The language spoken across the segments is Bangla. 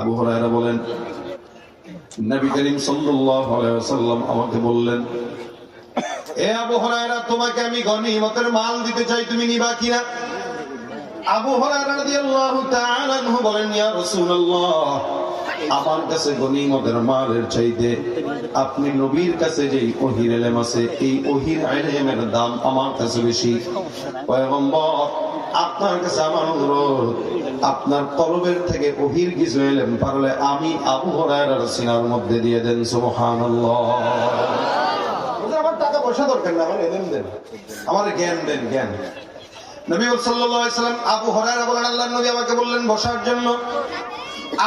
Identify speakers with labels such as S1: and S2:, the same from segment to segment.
S1: আবু হরায়রা বলেন, নবী করিম সাল্লাল্লাহু আলাইহি আমাকে বললেন, এ আবু হরায়রা, তোমাকে আমি গনিমতের মাল দিতে চাই, তুমি নিবা কিনা? আবু হরায়রা রাদিয়াল্লাহু তাআলা আনহু বলেন, ইয়া রাসূলুল্লাহ, আমার কাছে গনিমতের মালের চাইতে আপনি নবীর কাছে যে ওহির এলেম আছে, এই ওহির এলেমের দাম আমার কাছে বেশি। পয়গম্বর আপনার কাছে আমার অনুরোধ, আপনার কলবের থেকে ওহির কিছু এলেন পারলে আমি আবু হরায়রার সিনার মধ্যে দিয়ে দেন, সুবহানাল্লাহ। আমার টাকা পয়সা দরকার না, আমার এলেম দেন, আমার জ্ঞান দেন, জ্ঞান। নবী সাল্লাল্লাহু আলাইহি সাল্লাম আবু হুরায়রা বলেন, আল্লাহর নবী আমাকে বললেন বসার জন্য।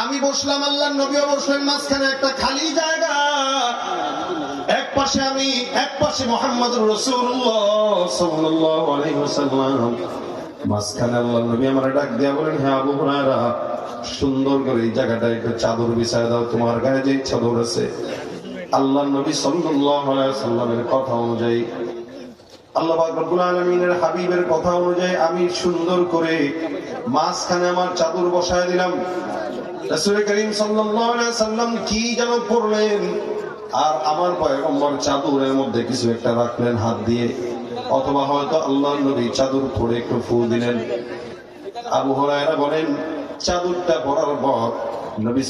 S1: আমি বসলাম, আল্লাহর নবীও বসলেন মাঝখানে একটা খালি জায়গা। এক পাশে আমি, এক পাশে মোহাম্মদুর রাসূলুল্লাহ সাল্লাল্লাহু আলাইহি ওয়াসাল্লাম। মাঝখানে আল্লাহর নবী আমার ডাক দিয়া বলেন হ্যাঁ আবু হুরায়রা, সুন্দর করে এই জায়গাটা একটু চাদর বিছায় দাও, তোমার গায়ে যে চাদর আছে। আল্লাহ নবী সাল্লাল্লাহু আলাইহি সাল্লামের কথা অনুযায়ী, আল্লাহ পাক রব্বুল আলামিনের হাবিবের কথা অনুযায়ী আমি সুন্দর করে মাঝখানে আমার চাদর বসায় দিলাম। রাসূল করিম সাল্লাল্লাহু আলাইহি সাল্লাম কি যেন করলেন, আর আমার পয়গম্বর চাদরের মধ্যে কিছু একটা রাখলেন হাত দিয়ে। অথবা হয়তো আল্লাহ নবী চাদর পরে একটু ফু দিলেন। আবু হুরায়রা বলেন, চাদরটা পরার পর নবী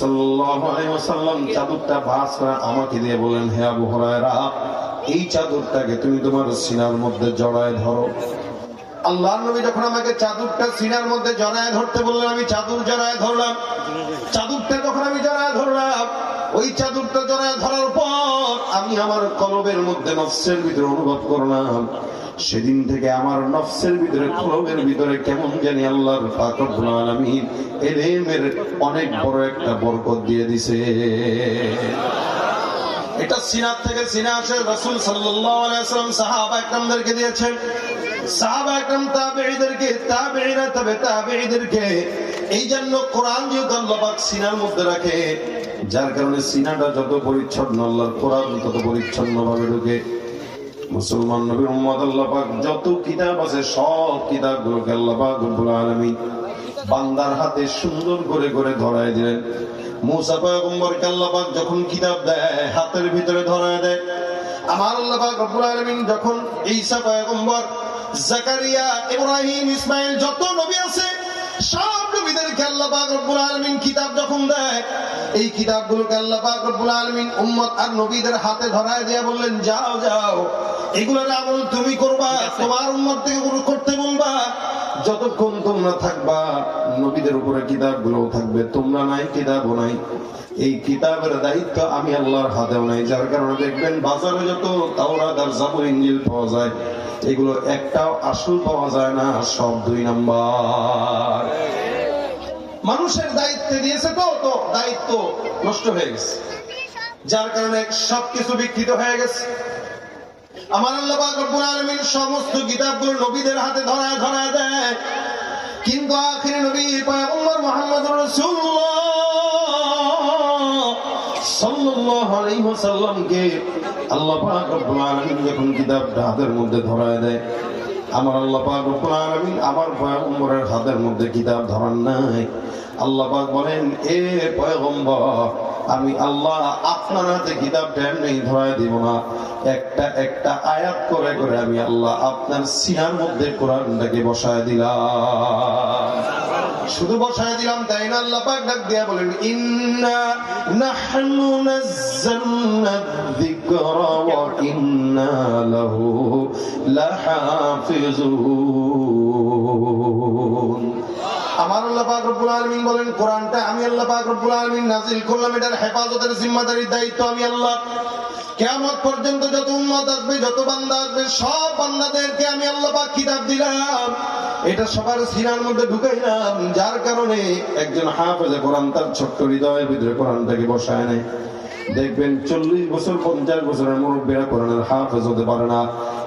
S1: আলাইহি চাদরটা ভাঁজ করে আমাকে দিয়ে বলেন, হে আবু হুরায়রা, এই চাদরটাকে তুমি তোমার সিনার মধ্যে জড়ায় ধরো। আল্লাহ নবী যখন আমাকে চাদরটা সিনার মধ্যে জড়ায় ধরতে বললেন, আমি চাদর জড়ায় ধরলাম। চাদরটা যখন আমি জড়ায় ধরলাম, ওই চাদরটা জড়ায় ধরার পর আমি আমার কলবের মধ্যে নফসের ভিতরে অনুভব করলাম। সেদিন থেকে আমার নফসের ভিতরে কলবের ভিতরে কেমন জানি আল্লাহর এলেমের অনেক বড় একটা বরকত দিয়ে দিছে। এটা সিনার থেকে সিনা আসে রসুল সাল্লাম সাহাবা একরামদেরকে দিয়েছেন। এই জন্য কোরআন সিনার মধ্যে রাখে, যার কারণে সিনাটা যত পরিচ্ছন্ন, আল্লাহর কোরআন তত পরিচ্ছন্ন ভাবে ঢুকে। মুসলমান নবীর উম্মত আল্লাহ পাক, যত কিতাব আছে, সব কিতাবগুলোকে আল্লাহ পাক রব্বুল আলামিন বান্দার হাতে সুন্দর করে করে ধরায় দিলেন। মুসা পয়গম্বরকে আল্লাহ পাক যখন কিতাব দেয়, হাতের ভিতরে ধরায় দেয়, আমার আল্লাহ পাক রব্বুল আলামিন যখন ঈসা পয়গম্বর, জাকারিয়া, ইব্রাহিম, ইসমাইল যত নবী আছে, সব নবীদেরকে আল্লাহ পাক রব্বুল আলামিন কিতাব যখন দেয়, এই কিতাবগুলোকে আল্লাহ পাক রব্বুল আলামিন উম্মত আর নবীদের হাতে ধরায় দিয়ে বললেন, যাও যাও এগুলোর আমল তুমি করবা তোমার উম্মত থেকে করতে বলবা। যতক্ষণ তোমরা থাকবা নবীদের উপরে কিতাবগুলো থাকবে। তোমরা নাই কিতাবও নাই। এই কিতাবের দায়িত্ব আমি আল্লাহর হাতেও নাই। যার কারণে দেখবেন বাজারে যত তাওরাত আর জাবুর ইঞ্জিল পাওয়া যায় এগুলো একটাও আসল পাওয়া যায় না সব দুই নাম্বার। মানুষের দায়িত্বে দিয়েছে তো তো দায়িত্ব নষ্ট হয়ে গেছে। যার কারণে সবকিছু বিকৃত হয়ে গেছে। আমার আল্লাহ রব্বুল আলামিন সমস্ত কিতাবগুলো নবীদের হাতে ধরায় ধরায় দেয়। কিন্তু আখির নবী পয়গম্বর ওয়াসাল্লামকে আল্লাহ হাতের মধ্যে ধরায় দেয়, আমার হাতের মধ্যে কিতাব নাই। বলেন, এ পয়গম্বর আমি আল্লাহ আপনার হাতে কিতাবটা এমনি ধরায় দিব না। একটা একটা আয়াত করে করে আমি আল্লাহ আপনার সিনার মধ্যে কোরআনটাকে বসায় দিলাম। শুধু বসায় দিলাম, তাই না? আল্লাহ পাক ডাক দিয়া বলেন, ইন্না নাহনু নাযালনা যিকরা ওয়া ইন্না লাহু লাহাফিজুন। যত বান্দা আসবে, সব সবার মধ্যে যার কারণে একজন হাফ হাফেজে কোরআন তার ছোট্ট হৃদয়ের ভিতরে কোরআনটাকে বসায় নেয় দেখবেন চল্লিশ বছর, পঞ্চাশ বছরের মুরব্বীরা কোরআনের হাফেজ হতে পারে না।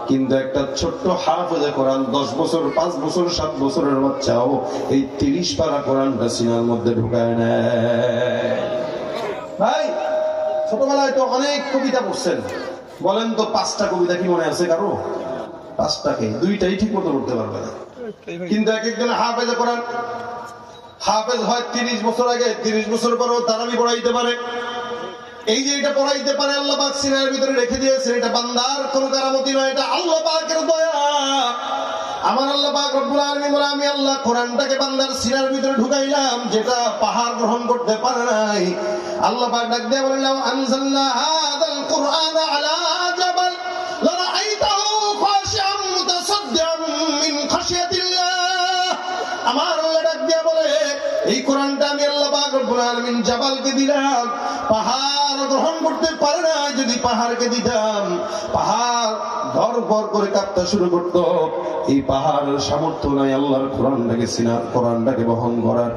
S1: কিন্তু একটা ছোট্ট হাফেজে কোরআন, দশ বছর, পাঁচ বছর, সাত বছরের বাচ্চাও এই তিরিশ পারা কোরআনটা সিনার মধ্যে ঢুকায় নেয়। ভাই, ছোটবেলায় তো অনেক কবিতা পড়ছেন। বলেন তো পাঁচটা কবিতা কি মনে আছে কারও? পাঁচটা কি? দুইটাই ঠিক মতো পড়তে পারবে না। কিন্তু এক একজন হাফেজে কোরআন, হাফেজ হয় তিরিশ বছর আগে, তিরিশ বছর পরেও তারাবি পড়াইতে পারে। এই যে এটা পড়াইতে পারে আল্লাহ পাক সিনার ভিতরে রেখে দিয়েছে এটা বান্দার কোন কারামতি নয়, এটা আল্লাহ পাকের দয়া। আমার আল্লাহ পাক রব্বুল আলামিন বলে, আমি আল্লাহ কোরআনটাকে বান্দার সিনার ভিতরে ঢুকাইলাম, যেটা পাহাড় গ্রহণ করতে পারে নাই। আল্লাহ পাক ডাক দিয়ে বলেন লাউ আনজালনা হাদাল কুরআন আলা জাবাল, লারাআইতাহু খাশিআম মুতাসাদ্দিআন মিন খাশিয়াতিল্লাহ। আমার আল্লাহ ডাক দিয়ে বলে এই কোরআনটা আমি আল্লাহ পাক রব্বুল আলামিন জাবালকে দিলাম। পাহাড় গ্রহণ করতে পারে না যদি পাহাড়কে দিতাম। পাহাড় ধর ভর করে কাঁপতে শুরু করতো। এই পাহাড়ের সামর্থ্য নাই আল্লাহর কোরআনটাকে সিনা কোরআনটাকে বহন করার।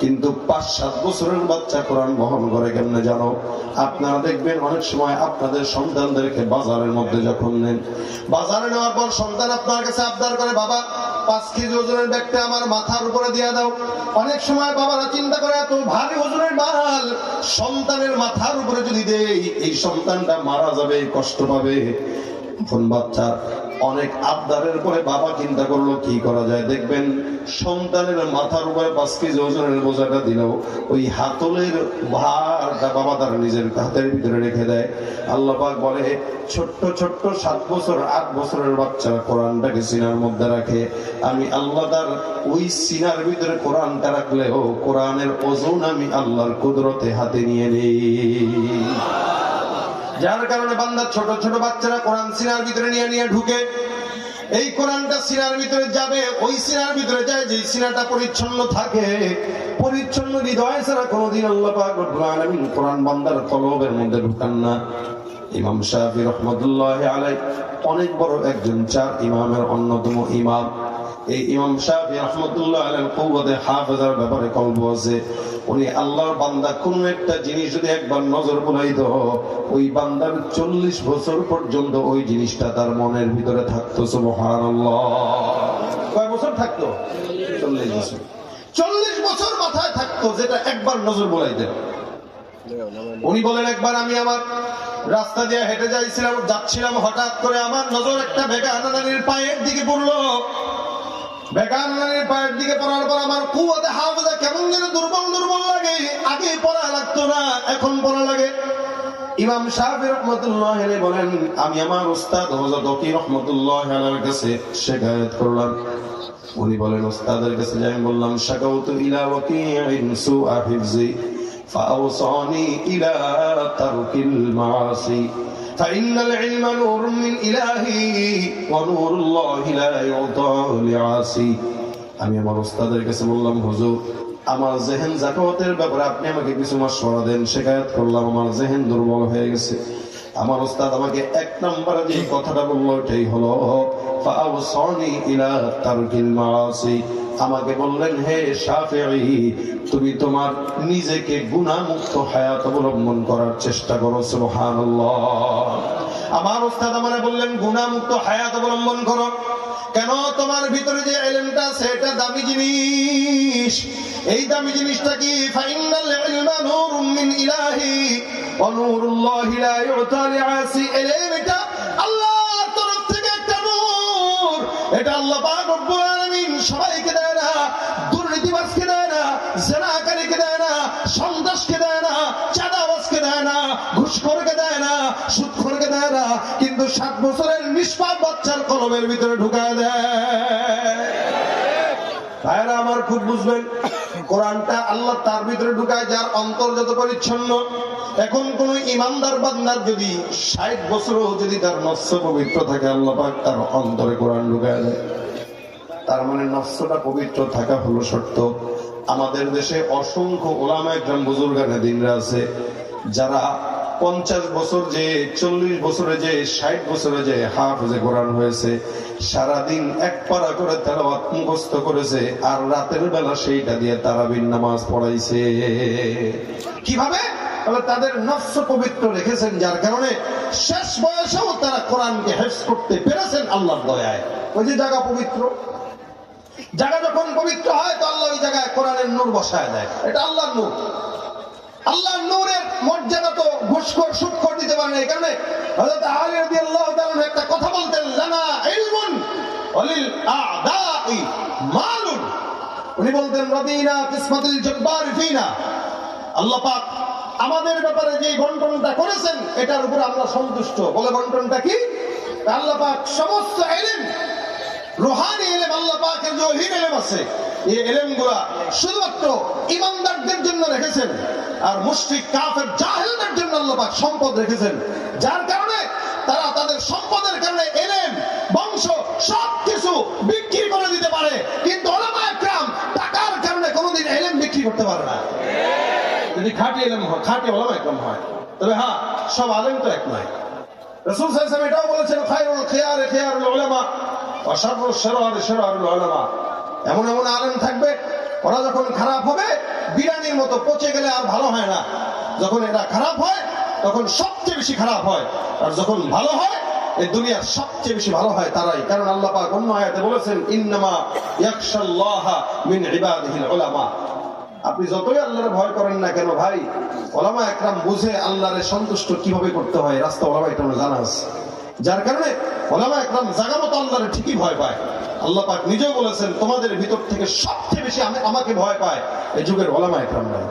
S1: কিন্তু পাঁচ, সাত বছরের বাচ্চা কোরআন বহন করে কেমনে জানো? আপনারা দেখবেন অনেক সময় আপনাদের সন্তানদেরকে বাজারের মধ্যে যখন নেন। বাজারে নেওয়ার পর সন্তান আপনার কাছে আবদার করে, বাবা পাঁচ কেজি ওজনের ব্যাগটা আমার মাথার উপরে দিয়ে দাও। অনেক সময় বাবারা চিন্তা করে, এত ভারী ওজনের মাল, সন্তানের মাথার উপরে যদি দেই, এই সন্তানটা মারা যাবে, কষ্ট পাবে। এখন বাচ্চা অনেক আবদারের পরে বাবা চিন্তা করল, কি করা যায়? দেখবেন সন্তানের মাথার উপরে পাঁচ কেজি ওজনের বোঝাটা দিল। ওই হাতলের ভারটা বাবা তার নিজের হাতের ভিতরে রেখে দেয়। আল্লাপাক বলে, ছোট্ট ছোট্ট সাত বছর, আট বছরের বাচ্চারা কোরআনটাকে সিনার মধ্যে রাখে। আমি আল্লাহ তার ওই সিনার ভিতরে কোরআনটা রাখলেও কোরআনের ওজন আমি আল্লাহর কুদরতে হাতে নিয়ে নেই। যার কারণে বান্দার ছোট ছোট বাচ্চারা কোরআন সিনার ভিতরে নিয়ে নিয়ে ঢুকে। এই কোরআনটা সিনার ভিতরে যাবে, ওই সিনার ভিতরে যায় যে সিনাটা পরিচ্ছন্ন থাকে, পরিচ্ছন্ন হৃদয় ছাড়া কোনোদিন আল্লাহ পাক রব্বুল আলামিন কোরআন বান্দার কলবের মধ্যে ঢুকান না। ইমাম শাফি রহমতুল্লাহ আলাই অনেক বড় একজন চার ইমামের অন্যতম ইমাম। এই ব্যাপারে কোন একটা জিনিস যদি চল্লিশ বছর মনের ভিতরে থাকতো চল্লিশ বছর। মাথায় থাকতো যেটা একবার নজর বুলাইতেন উনি বলেন, একবার আমি আমার রাস্তা দিয়ে হেঁটে যাইছিলাম, যাচ্ছিলাম, হঠাৎ করে আমার নজর একটা বেগানানির পায়ের দিকে পড়ল। বেগান নারীর পায়ের দিকে পড়ার পর আমার কুয়াতে হাফেজা কেমন যেন দুর্বল দুর্বল লাগে। আগে পড়া লাগতো না, এখন পড়া লাগে। ইমাম শাহবি রহমতুল্লাহ বলেন, আমি আমার উস্তাদ হজরত অকি রহমতুল্লাহ কাছে শেখায়ত করলাম। উনি বলেন, উস্তাদের কাছে যাই বললাম, শাকাউতু ইলা ওয়াকি'in সুআ হিফজি ফাওসানি ইলা তারকিল মাসি فإن العلم نور من إلهي ونور الله لا يعطى لعاصي আমি আমার ওস্তাদের কাছে বললাম হুজুর আমার জেহেন জাকাতের ব্যাপারে আপনি আমাকে কিছু মাসওয়ারা দেন শেখায়ত করলাম আমার জেহেন দুর্বল হয়ে গেছে আমার ওস্তাদ আমাকে এক নম্বরে যে কথাটা বললো এটাই হলো ফাআউসানি ইলা তারকিল মাআসি আমাকে বললেন, হে শাফিঈ, তুমি তোমার নিজেকে গুনাহমুক্ত হায়াত অবলম্বন করার চেষ্টা করো, সুবহানাল্লাহ। আমার ওস্তাদ আমারে বললেন গুনাহমুক্ত হায়াত অবলম্বন করো। কেন? তোমার ভিতরে যে এলেমটা আছে, এটা দামি জিনিস। এই দামি জিনিসটা কি? ফাইনাল ইলমা নূরুম মিন ইলাহি। ওয়া নূরুল্লাহি লা ইউতা লিআসি এলেম এটা বাচ্চার কলমের ভিতরে ঢুকায় দেয়। ভাইরা আমার খুব বুঝবেন, কোরআনটা আল্লাহ তার ভিতরে ঢুকায় যার অন্তর যত পরিচ্ছন্ন। এখন কোন ইমানদার বান্দার যদি ষাট বছরও যদি তার নস্য পবিত্র থাকে, আল্লাহ পাক তার অন্তরে কোরআন ঢুকায় দেয়। তার মানে নফসটা পবিত্র থাকা হলো শর্ত। আমাদের দেশে অসংখ্য ওলামা একজন বুজুর্গানে দিনরা আছে, যারা পঞ্চাশ বছর যে, চল্লিশ বছরে যে, ষাট বছরে যে হাফেজে কোরআন হয়েছে, সারাদিন এক পারা করে তেলাওয়াত মুখস্থ করেছে, আর রাতের বেলা সেইটা দিয়ে তারাবিন নামাজ পড়াইছে। কীভাবে? তাদের নফস পবিত্র রেখেছেন, যার কারণে শেষ বয়সেও তারা কোরআনকে হেফ করতে পেরেছেন আল্লাহর দয়ায়। ওই যে জায়গা পবিত্র। জায়গা যখন পবিত্র হয়, তো আল্লাহ ওই জায়গায় কোরআনের নূর বসায় দেয়। এটা আল্লাহর নূর। আল্লাহর নূরের মর্যাদা তো ঘুষখোর সুদখোর দিতে পারে না কারণে হযরত আলী রাদিয়াল্লাহু তাআলা একটা কথা বলতেন, লানা ইলমুন ওয়ালিল আ'দাই মালুন। উনি বলতেন রদিনা কিসমাতুল জব্বার ফিনা। আল্লাহ পাক আমাদের ব্যাপারে যে বন্টনটা করেছেন, এটার উপর আমরা সন্তুষ্ট। বলে বন্টনটা কি? আল্লাহ পাক সমস্ত এলেম, রোহানি এলেম আল্লাহ পাকের যে এলেম আছে। এই এলেমগুলা শুধুমাত্র ইমানদারদের জন্য রেখেছেন আর মুশরিক, কাফের, জাহেলদের জন্য আল্লাহ পাক সম্পদ রেখেছেন। যার কারণে তারা তাদের সম্পদের কারণে এলেম, বংশ সবকিছু বিক্রি করে দিতে পারে। কিন্তু ওলামা কোনোদিন এলেম বিক্রি করতে পারে না। যদি খাঁটি এলেম হয়, খাঁটি ওলামা একরাম হয়, তবে হ্যাঁ সব আলেম তো এক নয়। বলেছেন, খায়রুল খিয়ার, খিয়ারুল উলামা ওয়া শাররু শারর শাররুল উলামা। এমন এমন আলেম থাকবে, ওরা যখন খারাপ হবে, বিরানির মতো পচে গেলে আর ভালো হয় না। যখন এটা খারাপ হয়, তখন সবচেয়ে বেশি খারাপ হয়। আর যখন ভালো হয়, এই দুনিয়ার সবচেয়ে বেশি ভালো হয় তারাই। কারণ আল্লাহ পাক অন্য আয়াতে বলেছেন, ইন্নামা ইয়াখশাল্লাহা মিন ইবাদিহিল উলামা। আপনি যতই আল্লাহরে ভয় করেন না কেন ভাই, ওলামা একরাম বুঝে আল্লাহরে সন্তুষ্ট কীভাবে করতে হয়, রাস্তা ওলামা একরাম জানা আছে। যার কারণে ওলামা একরাম জাগা মতো আল্লাহরে ঠিকই ভয় পায়। আল্লাহ পাক নিজেও বলেছেন, তোমাদের ভিতর থেকে সবচেয়ে বেশি আমি আমাকে ভয় পায় এই যুগের ওলামা একরাম ভাই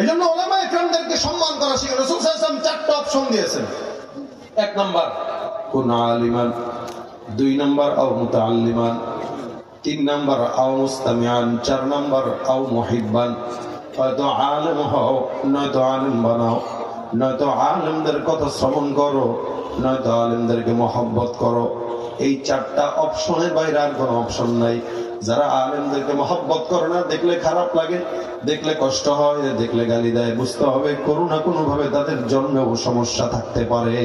S1: এই জন্য ওলামা একরামদেরকে সম্মান করা শিখে রসুল সাহেব চারটা অপশন দিয়েছেন। এক নম্বর, কোন আলিমান দুই নম্বর, আও মুতাআল্লিমান তিন নম্বর, আও মুস্তামিয়ান চার নম্বর, আও মুহিব্বান হয়তো আলেম হও নয়তো আলেম বানাও নয়তো আলেমদের কথা শ্রবণ করো নয়তো আলেমদেরকে মহব্বত করো এই চারটা অপশনের বাইরে আর কোনো অপশন নাই। যারা আলেমদেরকে মহব্বত করে না, দেখলে খারাপ লাগে, দেখলে কষ্ট হয়, দেখলে গালি দেয়। বুঝতে হবে না কোনো ভাবে তাদের জন্মেও সমস্যা থাকতে পারে।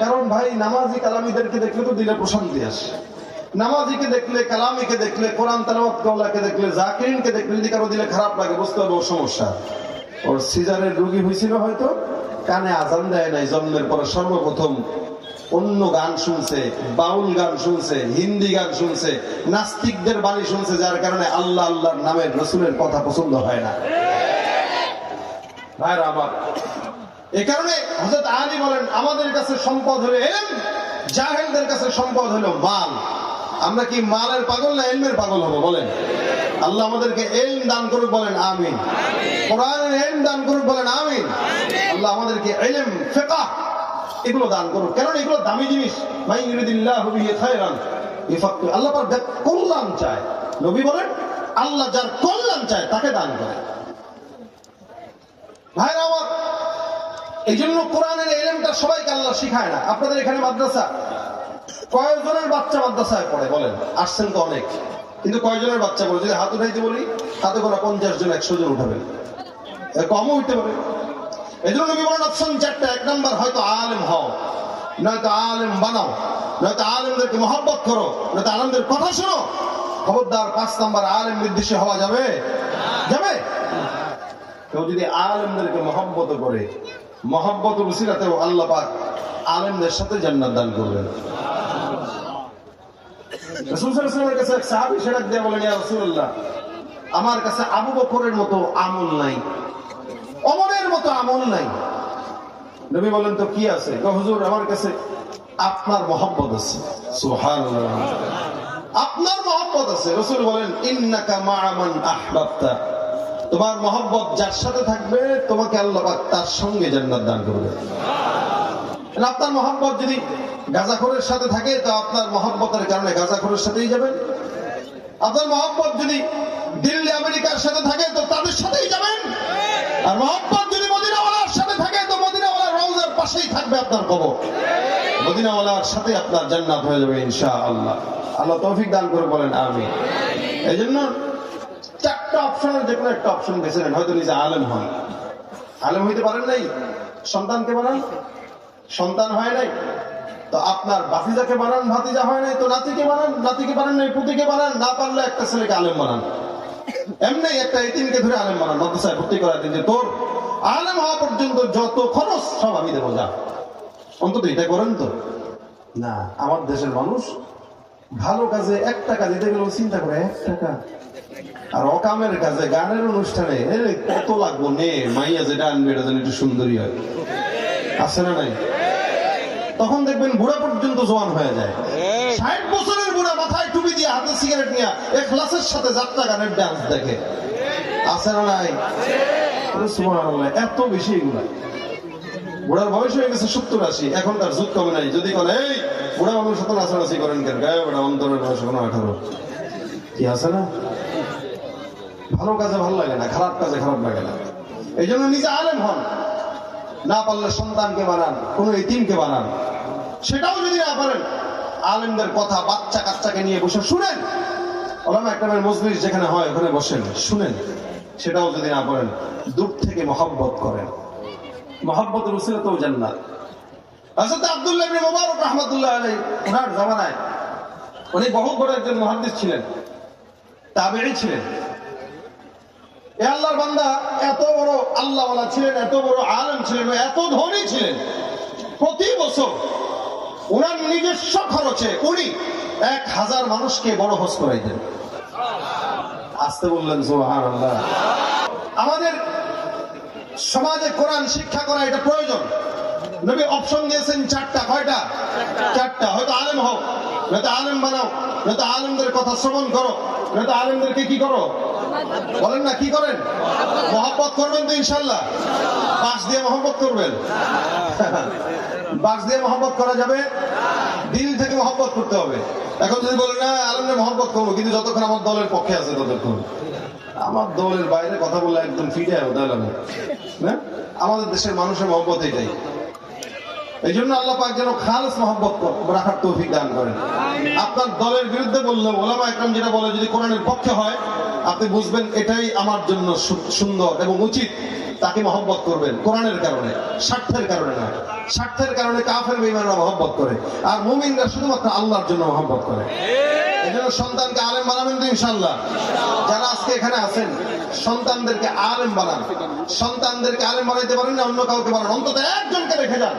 S1: কারণ ভাই, নামাজি কালামিদেরকে দেখলে তো দিলে প্রশান্তি আসে। নামাজিকে দেখলে, কালামিকে দেখলে, কোরআন কওলাকে দেখলে, জাকিরিনকে দেখলে যদি কারও দিলে খারাপ লাগে, বুঝতে হবে ওর সমস্যা। ওর সিজারের রুগী হয়েছিল হয়তো, কানে আজান দেয় নাই, জন্মের পরে সর্বপ্রথম অন্য গান শুনছে বাউল গান শুনছে হিন্দি গান শুনছে নাস্তিকদের বাণী শুনছে যার কারণে আল্লাহ আল্লাহর নামের রসুলের কথা পছন্দ হয় না। ভাইরা আমার এ কারণে হজরত আলী বলেন আমাদের কাছে সম্পদ হলো এলেম জাহেলদের কাছে সম্পদ হলো মাল। আমরা কি মালের পাগল না এলমের পাগল হব? বলেন। আল্লাহ আমাদেরকে এলম দান করুক বলেন আমিন। কোরআনের এলম দান করুক বলেন আমিন। আল্লাহ আমাদেরকে এলেম ফেকা এগুলো দান করুক কারণ এগুলো দামি জিনিস। ভাই আল্লাহ কল্যাণ চায়। নবী বলেন, আল্লাহ যার কল্যাণ চায়, তাকে দান করে। ভাইরা আমার এই জন্য কোরআনের এলেমটা সবাইকে আল্লাহ শিখায় না। আপনাদের এখানে মাদ্রাসা, কয়েকজনের বাচ্চা মাদ্রাসায় পড়ে, বলেন। আসছেন তো অনেক। কিন্তু কয়জনের বাচ্চা বলে যদি হাত উঠাইতে বলি হাতে কোনো পঞ্চাশ জন, একশো জন উঠাবে এ কমও উঠতে পারে। এই জন্য নবী বলেন অপশন চারটা, এক নম্বর হয়তো আলেম হও। নয়তো আলেম বানাও। নয়তো আলেমদেরকে মহব্বত করো। নয়তো আলেমদের কথা শোনো। খবরদার পাঁচ নম্বর আলেম হওয়া যাবে? যাবে? কেউ যদি আলেমদেরকে মহব্বত করে মহব্বত আল্লাহ পাক আলেমদের সাথে জান্নাত দান করবেন। আমার কাছে আবু বকরের মতো আমল নাই। অমরের মতো আমল নাই। নবী বলেন, তো কি আছে? হুজুর, আমার কাছে আপনার মহব্বত আছে। সুবহানাল্লাহ। আপনার মহব্বত আছে। রসুল বলেন, ইন্নাকা মা'ামান আহবাবতা। তোমার মহব্বত যার সাথে থাকবে, তোমাকে আল্লাহ তার সঙ্গে জান্নাত দান করবে। আপনার মহব্বত যদি গাজাখোরের সাথে থাকে, তো আপনার মহব্বতের কারণে গাজাখোরের সাথেই যাবেন। আপনার মহব্বত যদি দিল্লি, আমেরিকার সাথে থাকে, তো তাদের সাথেই যাবেন। আর মহব্বত থাকবে আপনার কবর। মদিনাওয়ালার সাথে আপনার জান্নাত হয়ে যাবে ইনশা আল্লাহ আল্লাহ তৌফিক দান করে বলেন আমি এই জন্য চারটা অপশনের যে কোনো একটা অপশন বেছে নেন হয়তো নিজে আলেম হন। আলেম হইতে পারেন নাই? সন্তানকে বানান? সন্তান হয় নাই? তো আপনার বাতিজাকে বানান, ভাতিজা হয় নাই? তো নাতিকে বানান নাতিকে বানান নাই, পুতিকে বানান? না পারলে একটা ছেলেকে আলেম বানান। এমনি একটা এতিমকে ধরে আলেম বানান। মাদ্রাসায় ভর্তি করার দিন যে তোর আলেম হওয়া পর্যন্ত যত খরচ সব আমি দেবো, যা। অন্তত এটা করেন তো। না, আমার দেশের মানুষ ভালো কাজে এক টাকা দিতে গেলেও চিন্তা করে, এক টাকা। আর অকামের কাজে, গানের অনুষ্ঠানে কত লাগবো, নে, মাইয়া যেটা আনবে, এটা যেন একটু সুন্দরী হয়। আছে না নাই? তখন দেখবেন বুড়া পর্যন্ত জোয়ান হয়ে যায়। ষাট বছরের বুড়া মাথায় টুপি দিয়ে হাতে সিগারেট নিয়ে এখলাসের সাথে যাত্রা গানের ডান্স দেখে। আছে না নাই? এত বেশি এগুলা। বুড়ার বয়স হয়ে গেছে সত্তর আশি, এখন তার কমে নাই। যদি এই, বুড়া মানুষ করেন কেন? গায়ে অন্তরের বয়স কোনো আঠারো। কি আছে না? ভালো কাজে ভালো লাগে না, খারাপ কাজে খারাপ লাগে না। এই জন্য নিজে আলেম হন। না পারলে সন্তানকে বানান, কোনো এতিমকে বানান। সেটাও যদি না পারেন, আলেমদের কথা বাচ্চা কাচ্চাকে নিয়ে বসে শুনেন। ওলামা একটা মজলিস যেখানে হয়, ওখানে বসেন, শুনেন। সেটাও যদি না পারেন দূর থেকে মহব্বত করেন। মহব্বত রসিলে তো হযরত আব্দুল্লাহ উনি বড় একজন এ বান্দা এত বড় ছিলেন, এত বড় আলেম ছিলেন এত ধনী ছিলেন। প্রতি বছর ওনার নিজস্ব খরচে উনি এক হাজার মানুষকে বড় হজ করাইতেন। আসতে বললেন সোহান আল্লাহ আমাদের সমাজে কোরআন শিক্ষা করা এটা প্রয়োজন। নবী অপশন দিয়েছেন চারটা, কয়টা? চারটা। হয়তো আলেম হও, নয়তো আলেম বানাও, নয়তো আলেমদের কথা শ্রবণ করো, নয়তো আলেমদেরকে কি করো? বলেন না, কি করেন? মহব্বত করবেন তো ইনশাল্লাহ। বাস দিয়ে মহব্বত করবেন। বাস দিয়ে মহব্বত করা যাবে? দিল থেকে মহব্বত করতে হবে। এখন যদি বলেন, না আলমদের মহব্বত করব। কিন্তু যতক্ষণ আমার দলের পক্ষে আছে, ততক্ষণ। আমার দলের বাইরে কথা বললে একদম হবে না? আমাদের দেশের মানুষের মহব্বত এটাই। এই জন্য আল্লাহ পাক যেন খালস মহব্বত রাখার তৌফিক দান করেন। আপনার দলের বিরুদ্ধে বললে ওলামা একরাম যেটা বলে যদি কোরআনের পক্ষে হয় আপনি বুঝবেন এটাই আমার জন্য সুন্দর এবং উচিত। তাকে মহব্বত করবেন কোরআনের কারণে স্বার্থের কারণে না। স্বার্থের কারণে কাফের বেমানরা মহব্বত করে আর মুমিনরা শুধুমাত্র আল্লাহর জন্য মহব্বত করে। সন্তানকে আলেম যারা আজকে এখানে আছেন আলেম বানান। সন্তানদেরকে আলেম বানাইতে পারেন না অন্য কাউকে অন্তত একজনকে রেখে যান,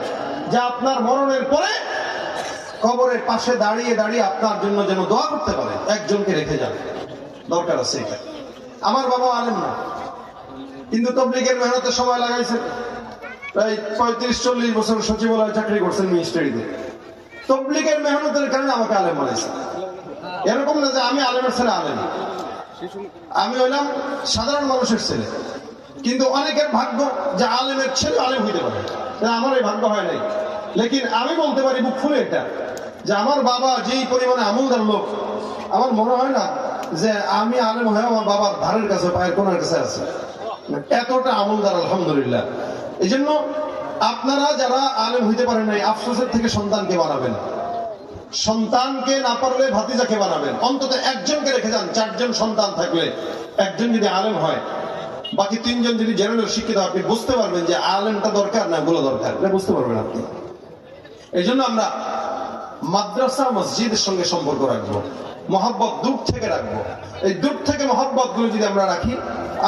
S1: যে আপনার মরণের পরে কবরের পাশে দাঁড়িয়ে দাঁড়িয়ে আপনার জন্য যেন দোয়া করতে পারে। একজনকে রেখে যান। দরকার আছে আমার বাবা আলেম না। কিন্তু তবলিগের মেহনতে সময় লাগাইছে। প্রায় পঁয়ত্রিশ, চল্লিশ বছর সচিবালয়ে চাকরি করছেন মিনিস্ট্রিতে তবলিগের মেহনতের কারণে আমাকে আলেম বানাইছে। এরকম না যে আমি আলেমের ছেলে, আলেম। আমি হইলাম সাধারণ মানুষের ছেলে। কিন্তু অনেকের ভাগ্য যে আলেমের ছেলে আলেম হইতে পারে। আমার এই ভাগ্য হয় নাই। লেকিন আমি বলতে পারি বুক ফুলে এটা, যে আমার বাবা যেই পরিমাণে আমলদার লোক, আমার মনে হয় না যে আমি আলেম হয়ে আমার বাবার ধারের কাছে, পায়ের কোনার কাছে আছে। এতটা আমলদার, আলহামদুলিল্লাহ। এই জন্য আপনারা যারা আলেম হইতে পারেন নাই, আফসোসের থেকে সন্তানকে বানাবেন। সন্তানকে না পারলে ভাতিজাকে বানাবেন। অন্তত একজনকে রেখে যান, চারজন সন্তান থাকলে। একজন যদি আলেম হয়, বাকি তিনজন যদি জেনারেল শিক্ষিত আপনি বুঝতে পারবেন যে আলেমটা দরকার না গুলো দরকার। এটা বুঝতে পারবেন আপনি। এই জন্য আমরা মাদ্রাসা, মসজিদের সঙ্গে সম্পর্ক রাখব, মহাব্বত দূর থেকে রাখব। এই দূর থেকে মহাব্বতগুলো যদি আমরা রাখি,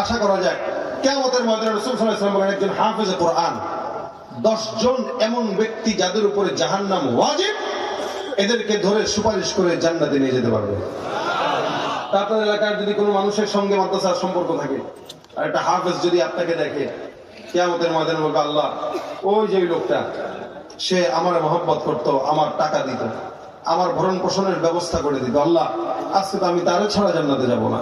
S1: আশা করা যায় কেমতের বলেন, একজন হাফেজে কোরআন দশ জন এমন ব্যক্তি যাদের উপরে জাহান্নাম ওয়াজিব এদেরকে ধরে সুপারিশ করে জান্নাতে নিয়ে যেতে পারবে। আপনার এলাকার যদি কোনো মানুষের সঙ্গে মাদ্রাসার সম্পর্ক থাকে, আর একটা হাফেজ যদি আপনাকে দেখে, কেয়ামতের ময়দানে বলবে, আল্লাহ, ওই যে লোকটা, সে আমার মহব্বত করত, আমার টাকা দিত, আমার ভরণ পোষণের ব্যবস্থা করে দিত। আল্লাহ, আজকে তো আমি তারও ছাড়া জান্নাতে যাব না।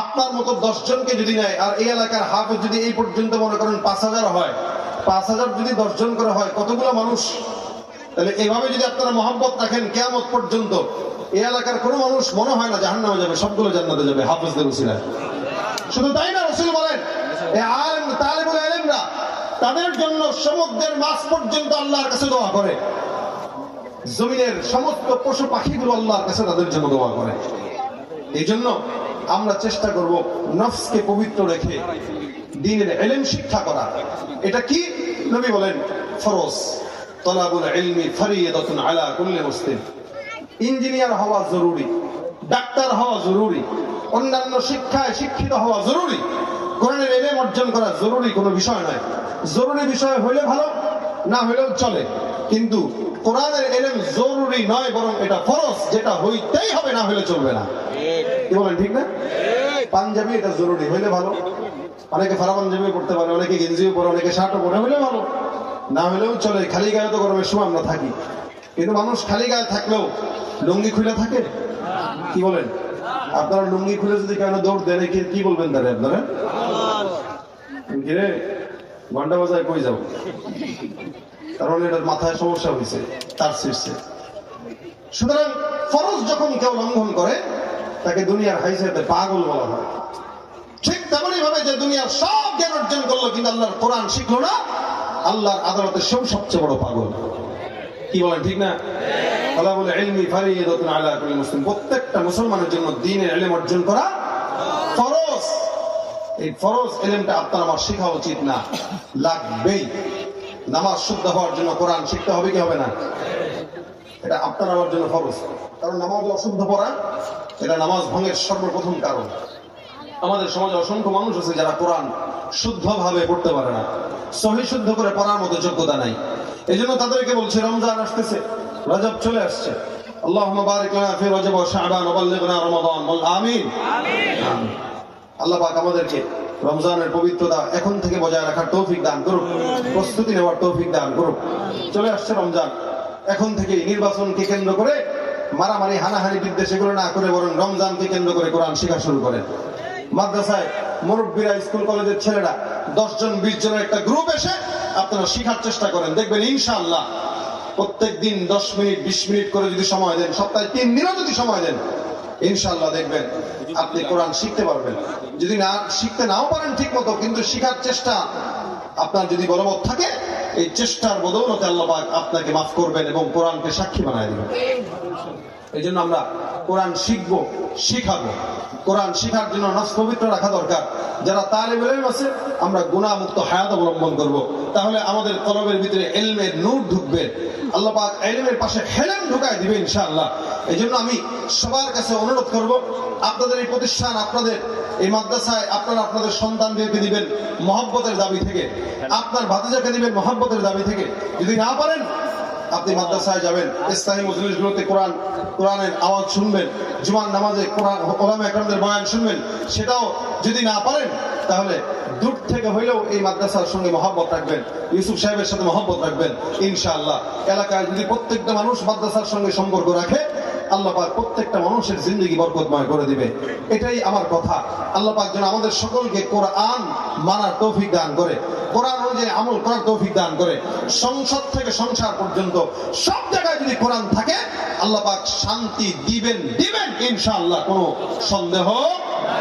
S1: আপনার মতো দশ জনকে যদি নেয়, আর এই এলাকার হাফেজ যদি এই পর্যন্ত মনে করেন পাঁচ হাজার হয়, পাঁচ হাজার যদি দশ জন করে হয়, কতগুলো মানুষ তাহলে এভাবে যদি আপনারা মহাব্বত রাখেন কেয়ামত পর্যন্ত, এই এলাকার কোনো মানুষ মনে হয় না জাহান নামে যাবে, সবগুলো জান্নাতে যাবে, হাফেজদের উসিলায়। শুধু তাই না, রসুল বলেন তাদের জন্য সমুদ্রের মাছ পর্যন্ত আল্লাহর কাছে দোয়া করে। জমিনের সমস্ত পশু পাখিগুলো আল্লাহর কাছে তাদের জন্য দোয়া করে। এই জন্য আমরা চেষ্টা করব নফসকে পবিত্র রেখে, দিনের এলেম শিক্ষা করা। এটা কি? নবী বলেন, ফরজ। তলাবুল ইলমি ফরিয়াদাতুন আলা কুল্লি মুসলিম। ইঞ্জিনিয়ার হওয়া জরুরি ডাক্তার হওয়া জরুরি অন্যান্য শিক্ষায় শিক্ষিত হওয়া জরুরি কোরআনের এলেম অর্জন করা জরুরি কোনো বিষয় নয়। জরুরি বিষয় হইলে ভালো না হইলেও চলে। কিন্তু কোরআনের এলেম জরুরি নয় বরং এটা ফরজ যেটা হইতেই হবে না হইলে চলবে না। কি বলেন ঠিক না? পাঞ্জাবি এটা জরুরি হইলে ভালো। অনেকে ফারা পাঞ্জাবি পড়তে পারে অনেকে গেঞ্জিও পরে অনেকে শার্টও পরে হইলে ভালো। না হইলেও চলে, খালি গায়ে তো গরমের সময় আমরা থাকি। কিন্তু মানুষ খালি গায়ে থাকলেও লুঙ্গি খুলে থাকে? কি বলেন? আপনারা লুঙ্গি খুলে যদি কেন দৌড় দেন কি বলবেন তাহলে আপনারা? কিরে ঘণ্টা বাজায় কই যাও কারণ এটার মাথায় সমস্যা হয়েছে, তার শীর্ষে। সুতরাং ফরজ যখন কেউ লঙ্ঘন করে, তাকে দুনিয়ার হাইসেতে পাগল বলা হয়। ঠিক তেমনই ভাবে যে দুনিয়ার সব জ্ঞান অর্জন করল, কিন্তু আল্লাহর কোরআন শিখলো না আল্লাহর আদালতে সেও সবচেয়ে বড় পাগল। কি বলেন, ঠিক না? আল্লাহ বলে ইলমি ফারিয়াদাতুন আলা কুল্লি মুসলিম। প্রত্যেকটা মুসলমানের জন্য দ্বীনের ইলম অর্জন করা ফরজ। এই ফরজ ইলমটা আপনার আমার শেখা উচিত না। লাগবেই। নামাজ শুদ্ধ হওয়ার জন্য কোরআন শিখতে হবে কি হবে না? এটা আপনার আমার জন্য ফরজ। কারণ নামাজ অশুদ্ধ পড়া, এটা নামাজ ভঙ্গের সর্বপ্রথম কারণ। আমাদের সমাজে অসংখ্য মানুষ আছে যারা কোরআন শুদ্ধভাবে পড়তে পারে না। সহি শুদ্ধ করে পড়ার মতো যোগ্যতা নাই। এই জন্য তাদেরকে বলছে রমজান আসতেছে রজব চলে আসছে। আল্লাহ। আল্লাহ পাক আমাদেরকে রমজানের পবিত্রতা এখন থেকে বজায় রাখার তৌফিক দান করুক প্রস্তুতি নেওয়ার তৌফিক দান করুক। চলে আসছে রমজান। এখন থেকে নির্বাচনকে কেন্দ্র করে মারামারি হানাহানি বিদ্বেষ এগুলো না করে বরং রমজানকে কেন্দ্র করে কোরআন শেখা শুরু করেন। মাদ্রাসায় মুরব্বীরা, স্কুল কলেজের ছেলেরা দশ জন বিশ জনের একটা গ্রুপ এসে আপনারা শেখার চেষ্টা করেন। দেখবেন ইনশাআল্লাহ প্রত্যেক দিন দশ মিনিট, বিশ মিনিট করে যদি সময় দেন, সপ্তাহে তিন দিনও যদি সময় দেন ইনশাল্লাহ দেখবেন আপনি কোরআন শিখতে পারবেন। যদি না, শিখতে নাও পারেন ঠিক মতো কিন্তু শিখার চেষ্টা আপনার যদি বলবৎ থাকে, এই চেষ্টার বদৌলতে আল্লাহ আপনাকে মাফ করবেন এবং কোরআনকে সাক্ষী বানায় দিবেন। এই জন্য আমরা কোরআন শিখব, শিখাবো। কোরআন শিখার জন্য নস পবিত্র রাখা দরকার। যারা তালে বেলেম আছে, আমরা গুণামুক্ত হায়াত অবলম্বন করব। তাহলে আমাদের কলমের ভিতরে এলমের নূর ঢুকবে। আল্লাহ পাক এলমের পাশে হেলেম ঢুকায় দিবে ইনশাআল্লাহ। এই জন্য আমি সবার কাছে অনুরোধ করব, আপনাদের এই প্রতিষ্ঠান, আপনাদের এই মাদ্রাসায় আপনারা আপনাদের সন্তানদেরকে দিবেন মহব্বতের দাবি থেকে। আপনার ভাতিজাকে দিবেন মহব্বতের দাবি থেকে। যদি না পারেন আপনি মাদ্রাসায় যাবেন ইসলামী মজলিসগুলোতে কোরআন, কোরআনের আওয়াজ শুনবেন জুমান নামাজে কোরআন, ওলামা একরামদের বয়ান শুনবেন, সেটাও যদি না পারেন, তাহলে দূর থেকে হইলেও এই মাদ্রাসার সঙ্গে মহব্বত রাখবেন, ইউসুফ সাহেবের সাথে মহব্বত রাখবেন, ইনশাআল্লাহ। এলাকায় যদি প্রত্যেকটা মানুষ মাদ্রাসার সঙ্গে সম্পর্ক রাখে আল্লাহ পাক প্রত্যেকটা মানুষের জিন্দগি বরকতময় করে দিবে। এটাই আমার কথা। আল্লাহ পাক যেন আমাদের সকলকে কোরআন মানার তৌফিক দান করে, কোরআন অনুযায়ী আমল করার তৌফিক দান করে। সংসদ থেকে সংসার পর্যন্ত সব জায়গায় যদি কোরআন থাকে, আল্লাহ পাক শান্তি দিবেন দিবেন, ইনশাআল্লাহ, কোনো সন্দেহ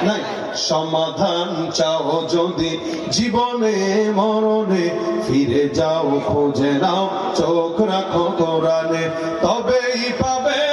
S1: নাই। সমাধান চাও যদি জীবনে, মরণে, ফিরে যাও, খুঁজে নাও, চোখ রাখো কোরআনে, তবেই পাবে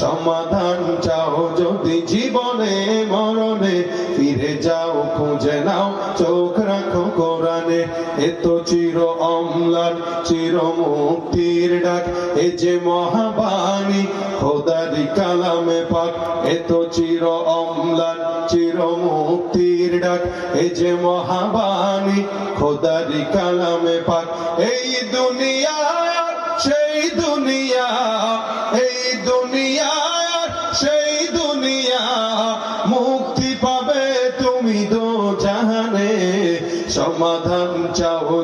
S1: সমাধান চাও যদি জীবনে মরণে, ফিরে যাও, খুঁজে নাও, চোখ রাখো কোরআনে। এত চির অম্লান, চির মুক্তির ডাক। এ যে মহাবাণী, খোদারি কালামে পাক। এত চির অম্লান, চির মুক্তির ডাক। এ যে মহাবাণী, খোদারি কালামে পাক। এই দুনিয়া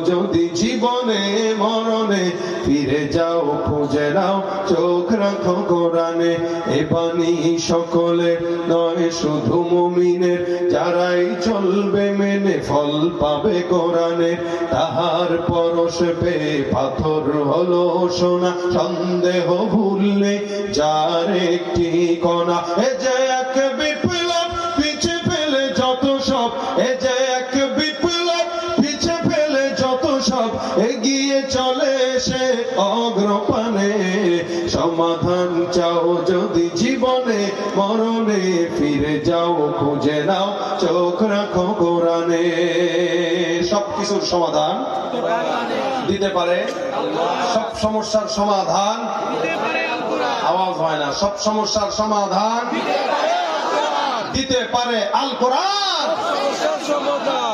S1: যদি জীবনে, মরণে ফিরে যাও, খুঁজে নাও, চোখ রাখো কোরআনে। এ বাণী সকলে নয়, শুধু মুমিনের। যারাই চলবে মেনে ফল পাবে কোরআনে। তাহার পরশ পেয়ে পাথর হলো সোনা, সন্দেহ ভুললে যার একটি কণা। এ যে যাও, খুঁজে নাও, চোখ রাখো কোরআনে। সবকিছুর সমাধান দিতে পারে। সব সমস্যার সমাধান আওয়াজ হয় না। সব সমস্যার সমাধান দিতে পারে আল কোরআন।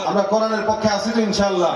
S1: আমরা কোরআনের পক্ষে আছি তো ইনশাল্লাহ